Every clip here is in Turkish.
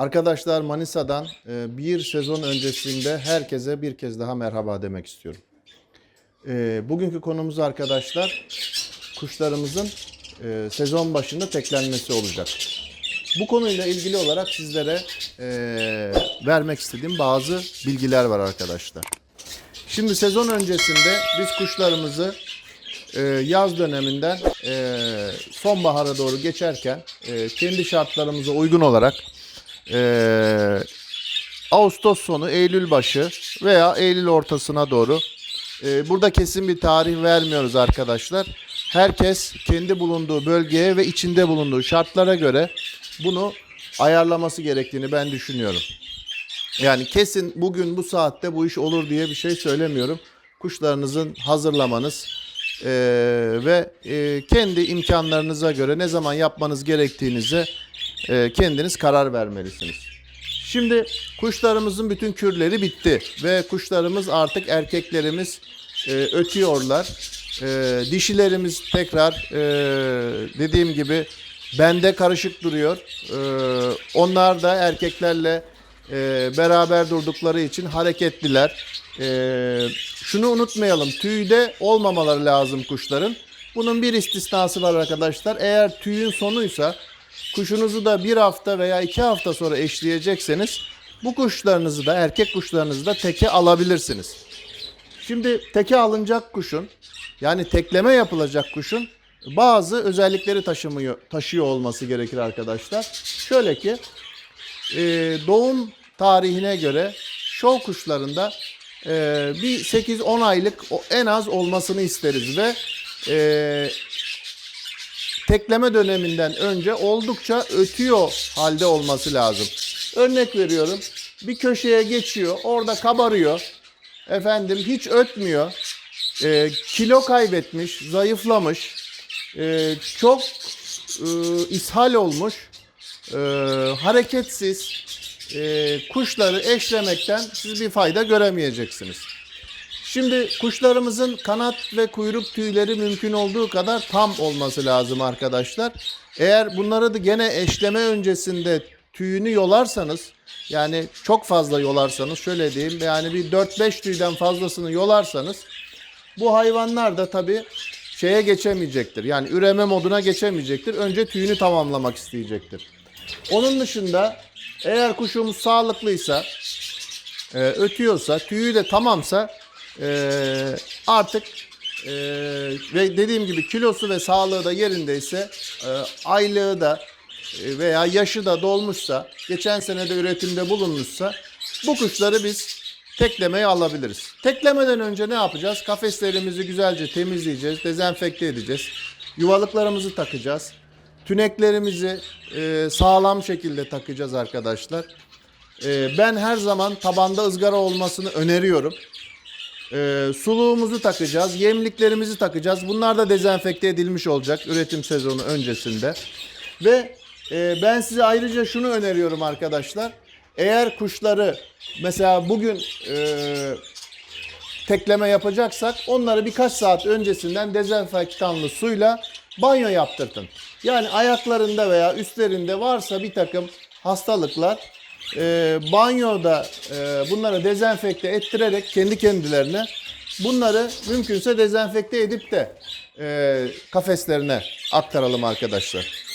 Arkadaşlar Manisa'dan e, bir sezon öncesinde herkese bir kez daha merhaba demek istiyorum. E, Bugünkü konumuz arkadaşlar kuşlarımızın e, sezon başında teklenmesi olacak. Bu konuyla ilgili olarak sizlere vermek istediğim bazı bilgiler var arkadaşlar. Şimdi sezon öncesinde biz kuşlarımızı yaz döneminden sonbahara doğru geçerken kendi şartlarımıza uygun olarak e, Ağustos sonu, Eylül başı veya Eylül ortasına doğru e, burada kesin bir tarih vermiyoruz arkadaşlar. Herkes kendi bulunduğu bölgeye ve içinde bulunduğu şartlara göre bunu ayarlaması gerektiğini ben düşünüyorum. Yani kesin bugün bu saatte bu iş olur diye bir şey söylemiyorum. Kuşlarınızın hazırlamanız eee, ve eee, kendi imkanlarınıza göre ne zaman yapmanız gerektiğinize eee, kendiniz karar vermelisiniz. Şimdi kuşlarımızın bütün kürleri bitti ve kuşlarımız artık erkeklerimiz eee, ötüyorlar. Eee, dişilerimiz tekrar eee, dediğim gibi bende karışık duruyor. Eee, onlar da erkeklerle e, beraber durdukları için hareketliler. E, şunu unutmayalım tüyde olmamaları lazım kuşların. Bunun bir istisnası var arkadaşlar. Eğer tüyün sonuysa kuşunuzu da bir hafta veya iki hafta sonra eşleyecekseniz bu kuşlarınızı da erkek kuşlarınızı da teke alabilirsiniz. Şimdi teke alınacak kuşun yani tekleme yapılacak kuşun bazı özellikleri taşımıyor, taşıyor olması gerekir arkadaşlar. Şöyle ki e, doğum tarihine göre şov kuşlarında e, bir 8-10 aylık en az olmasını isteriz ve e, tekleme döneminden önce oldukça ötüyor halde olması lazım. Örnek veriyorum bir köşeye geçiyor orada kabarıyor. Efendim hiç ötmüyor. E, kilo kaybetmiş zayıflamış. E, çok e, ishal olmuş. E, hareketsiz e, kuşları eşlemekten siz bir fayda göremeyeceksiniz. Şimdi kuşlarımızın kanat ve kuyruk tüyleri mümkün olduğu kadar tam olması lazım arkadaşlar. Eğer bunları da gene eşleme öncesinde tüyünü yolarsanız yani çok fazla yolarsanız şöyle diyeyim yani bir 4-5 tüyden fazlasını yolarsanız bu hayvanlar da tabii şeye geçemeyecektir. Yani üreme moduna geçemeyecektir. Önce tüyünü tamamlamak isteyecektir. Onun dışında eğer kuşumuz sağlıklıysa, e, ötüyorsa, tüyü de tamamsa e, artık e, ve dediğim gibi kilosu ve sağlığı da yerindeyse, e, aylığı da e, veya yaşı da dolmuşsa, geçen sene de üretimde bulunmuşsa bu kuşları biz teklemeye alabiliriz. Teklemeden önce ne yapacağız? Kafeslerimizi güzelce temizleyeceğiz, dezenfekte edeceğiz. Yuvalıklarımızı takacağız. Tüneklerimizi e, sağlam şekilde takacağız arkadaşlar. E, ben her zaman tabanda ızgara olmasını öneriyorum. E, suluğumuzu takacağız, yemliklerimizi takacağız. Bunlar da dezenfekte edilmiş olacak üretim sezonu öncesinde. Ve e, ben size ayrıca şunu öneriyorum arkadaşlar. Eğer kuşları mesela bugün e, tekleme yapacaksak onları birkaç saat öncesinden dezenfektanlı suyla banyo yaptırtın. Yani ayaklarında veya üstlerinde varsa bir takım hastalıklar e, banyoda e, bunları dezenfekte ettirerek kendi kendilerine bunları mümkünse dezenfekte edip de e, kafeslerine aktaralım arkadaşlar.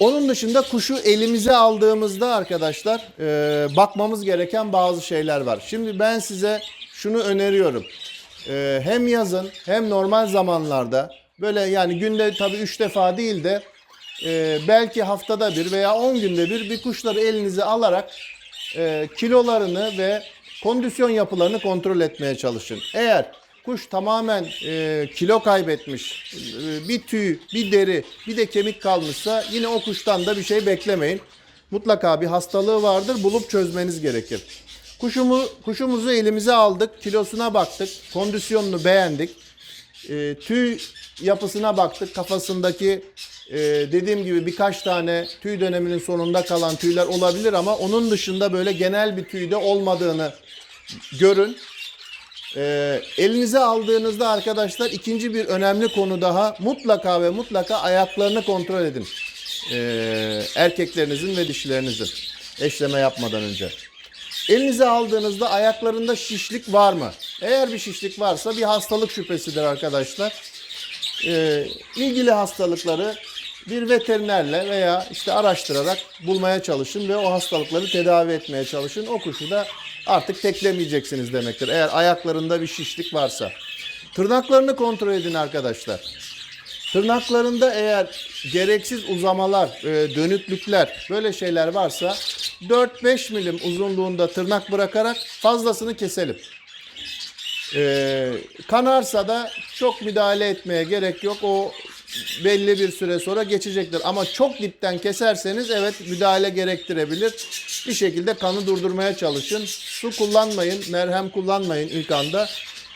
Onun dışında kuşu elimize aldığımızda arkadaşlar e, bakmamız gereken bazı şeyler var. Şimdi ben size şunu öneriyorum. E, hem yazın hem normal zamanlarda böyle yani günde tabii 3 defa değil de e, belki haftada bir veya 10 günde bir bir kuşları elinize alarak e, kilolarını ve kondisyon yapılarını kontrol etmeye çalışın. Eğer kuş tamamen e, kilo kaybetmiş, e, bir tüy, bir deri, bir de kemik kalmışsa yine o kuştan da bir şey beklemeyin. Mutlaka bir hastalığı vardır, bulup çözmeniz gerekir. Kuşumu, kuşumuzu elimize aldık, kilosuna baktık, kondisyonunu beğendik. E, tüy yapısına baktık, kafasındaki e, dediğim gibi birkaç tane tüy döneminin sonunda kalan tüyler olabilir ama onun dışında böyle genel bir tüyde olmadığını görün. Ee, elinize aldığınızda arkadaşlar ikinci bir önemli konu daha mutlaka ve mutlaka ayaklarını kontrol edin. Ee, erkeklerinizin ve dişilerinizin eşleme yapmadan önce. Elinize aldığınızda ayaklarında şişlik var mı? Eğer bir şişlik varsa bir hastalık şüphesidir arkadaşlar. Ee, ilgili hastalıkları bir veterinerle veya işte araştırarak bulmaya çalışın ve o hastalıkları tedavi etmeye çalışın. O kuşu da artık teklemeyeceksiniz demektir. Eğer ayaklarında bir şişlik varsa. Tırnaklarını kontrol edin arkadaşlar. Tırnaklarında eğer gereksiz uzamalar, e, dönüklükler böyle şeyler varsa 4-5 milim uzunluğunda tırnak bırakarak fazlasını keselim. E, kanarsa da çok müdahale etmeye gerek yok. O belli bir süre sonra geçecektir. Ama çok dipten keserseniz evet müdahale gerektirebilir. Bir şekilde kanı durdurmaya çalışın. Su kullanmayın, merhem kullanmayın ilk anda.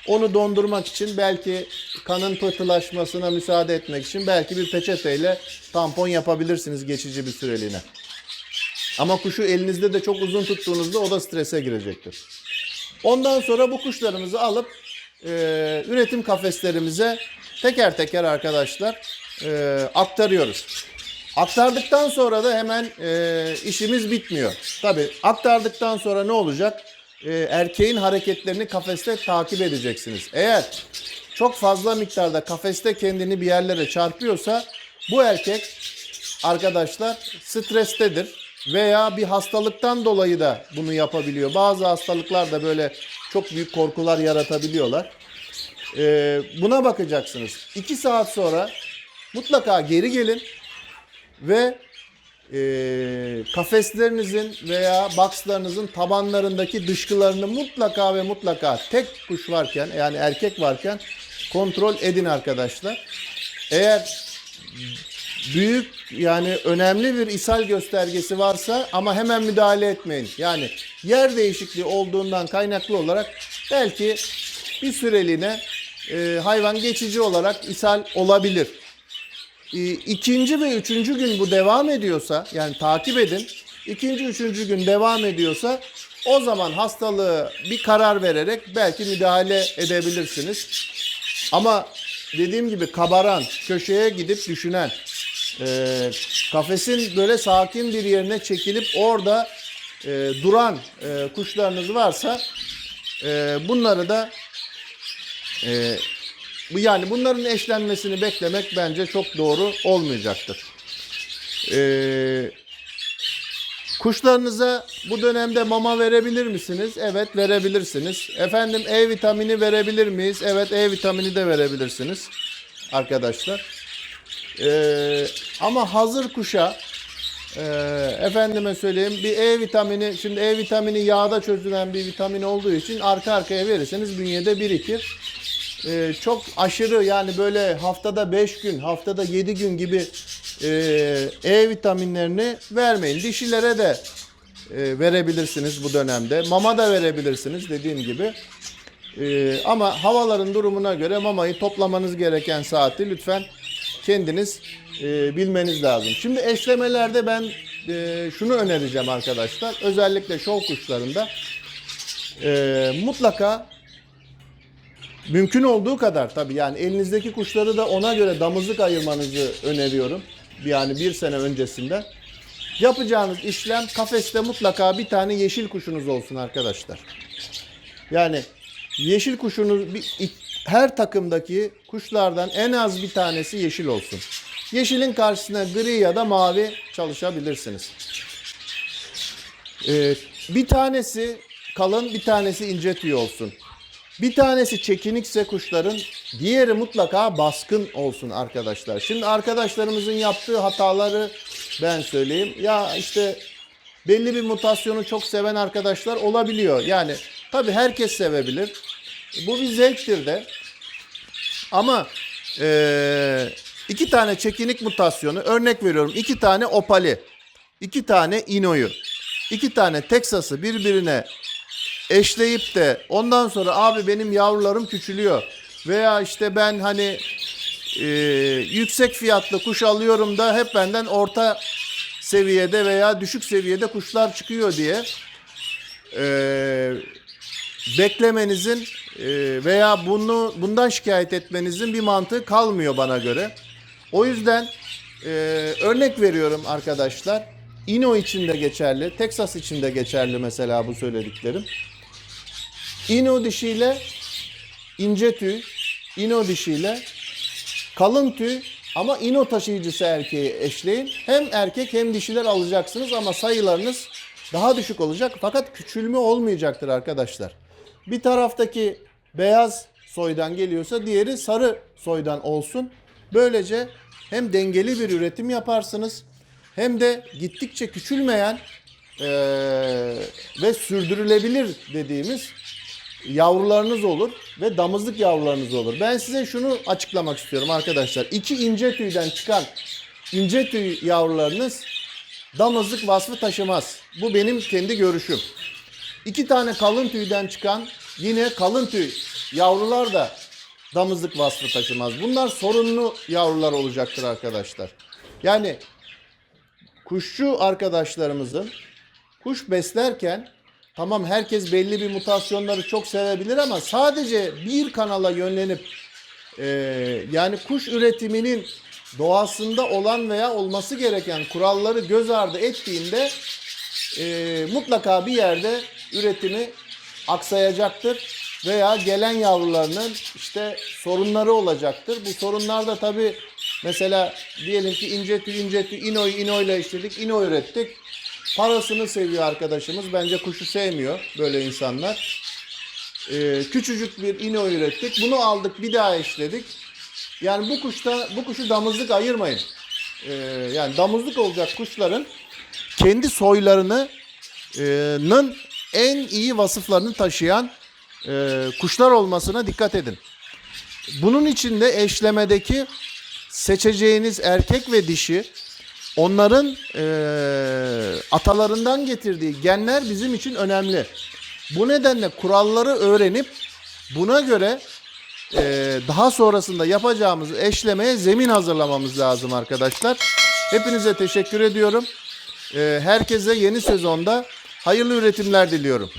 Onu dondurmak için belki kanın pıhtılaşmasına müsaade etmek için belki bir peçeteyle tampon yapabilirsiniz geçici bir süreliğine. Ama kuşu elinizde de çok uzun tuttuğunuzda o da strese girecektir. Ondan sonra bu kuşlarımızı alıp e, üretim kafeslerimize teker teker arkadaşlar e, aktarıyoruz. Aktardıktan sonra da hemen e, işimiz bitmiyor. Tabi aktardıktan sonra ne olacak? E, erkeğin hareketlerini kafeste takip edeceksiniz. Eğer çok fazla miktarda kafeste kendini bir yerlere çarpıyorsa bu erkek arkadaşlar strestedir veya bir hastalıktan dolayı da bunu yapabiliyor. Bazı hastalıklar da böyle çok büyük korkular yaratabiliyorlar. Ee, buna bakacaksınız. 2 saat sonra mutlaka geri gelin ve e, kafeslerinizin veya boxlarınızın tabanlarındaki dışkılarını mutlaka ve mutlaka tek kuş varken yani erkek varken kontrol edin arkadaşlar. Eğer büyük yani önemli bir ishal göstergesi varsa ama hemen müdahale etmeyin. Yani yer değişikliği olduğundan kaynaklı olarak belki bir süreliğine e, hayvan geçici olarak ishal olabilir. E, ikinci ve üçüncü gün bu devam ediyorsa yani takip edin. İkinci, üçüncü gün devam ediyorsa o zaman hastalığı bir karar vererek belki müdahale edebilirsiniz. Ama dediğim gibi kabaran, köşeye gidip düşünen, e, kafesin böyle sakin bir yerine çekilip orada e, duran e, kuşlarınız varsa e, bunları da e, yani bunların eşlenmesini beklemek bence çok doğru olmayacaktır. E, kuşlarınıza bu dönemde mama verebilir misiniz? Evet verebilirsiniz. Efendim E vitamini verebilir miyiz? Evet E vitamini de verebilirsiniz arkadaşlar. Ee, ama hazır kuşa e, efendime söyleyeyim bir E vitamini şimdi E vitamini yağda çözülen bir vitamin olduğu için arka arkaya verirseniz bünyede birikir. Ee, çok aşırı yani böyle haftada 5 gün haftada 7 gün gibi e, E vitaminlerini vermeyin. Dişilere de e, verebilirsiniz bu dönemde. Mama da verebilirsiniz dediğim gibi. Ee, ama havaların durumuna göre mamayı toplamanız gereken saati lütfen kendiniz e, bilmeniz lazım. Şimdi eşlemelerde ben e, şunu önereceğim arkadaşlar. Özellikle şov kuşlarında e, mutlaka mümkün olduğu kadar tabii yani elinizdeki kuşları da ona göre damızlık ayırmanızı öneriyorum. Yani bir sene öncesinde. Yapacağınız işlem kafeste mutlaka bir tane yeşil kuşunuz olsun arkadaşlar. Yani yeşil kuşunuz bir, her takımdaki kuşlardan en az bir tanesi yeşil olsun. Yeşilin karşısına gri ya da mavi çalışabilirsiniz. Ee, bir tanesi kalın, bir tanesi ince tüy olsun. Bir tanesi çekinikse kuşların, diğeri mutlaka baskın olsun arkadaşlar. Şimdi arkadaşlarımızın yaptığı hataları ben söyleyeyim. Ya işte belli bir mutasyonu çok seven arkadaşlar olabiliyor. Yani tabii herkes sevebilir. Bu bir zevktir de. Ama eee, iki tane çekinik mutasyonu örnek veriyorum. iki tane opali, iki tane inoyu, iki tane Texas'ı birbirine eşleyip de ondan sonra abi benim yavrularım küçülüyor veya işte ben hani e, yüksek fiyatlı kuş alıyorum da hep benden orta seviyede veya düşük seviyede kuşlar çıkıyor diye e, beklemenizin e, veya bunu bundan şikayet etmenizin bir mantığı kalmıyor bana göre. O yüzden Ee, örnek veriyorum arkadaşlar. Ino için de geçerli, Texas için de geçerli mesela bu söylediklerim. Ino dişiyle ince tüy, ino dişiyle kalın tüy ama ino taşıyıcısı erkeği eşleyin. Hem erkek hem dişiler alacaksınız ama sayılarınız daha düşük olacak fakat küçülme olmayacaktır arkadaşlar. Bir taraftaki beyaz soydan geliyorsa diğeri sarı soydan olsun. Böylece hem dengeli bir üretim yaparsınız hem de gittikçe küçülmeyen eee, ve sürdürülebilir dediğimiz yavrularınız olur ve damızlık yavrularınız olur. Ben size şunu açıklamak istiyorum arkadaşlar. İki ince tüyden çıkan ince tüy yavrularınız damızlık vasfı taşımaz. Bu benim kendi görüşüm. İki tane kalın tüyden çıkan yine kalın tüy yavrular da damızlık vasfı taşımaz. Bunlar sorunlu yavrular olacaktır arkadaşlar. Yani kuşçu arkadaşlarımızın kuş beslerken tamam herkes belli bir mutasyonları çok sevebilir ama sadece bir kanala yönlenip e, yani kuş üretiminin doğasında olan veya olması gereken kuralları göz ardı ettiğinde e, mutlaka bir yerde üretimi aksayacaktır veya gelen yavrularının işte sorunları olacaktır. Bu sorunlar da tabi mesela diyelim ki ince tüy ince tüy inoyu inoyla işledik ino ürettik. Parasını seviyor arkadaşımız. Bence kuşu sevmiyor böyle insanlar. Ee, küçücük bir ino ürettik. Bunu aldık bir daha eşledik. Yani bu kuşta bu kuşu damızlık ayırmayın. Ee, yani damızlık olacak kuşların kendi soylarını e, en iyi vasıflarını taşıyan e, kuşlar olmasına dikkat edin. Bunun için de eşlemedeki seçeceğiniz erkek ve dişi onların e, atalarından getirdiği genler bizim için önemli. Bu nedenle kuralları öğrenip buna göre e, daha sonrasında yapacağımız eşlemeye zemin hazırlamamız lazım arkadaşlar. Hepinize teşekkür ediyorum. E, herkese yeni sezonda hayırlı üretimler diliyorum.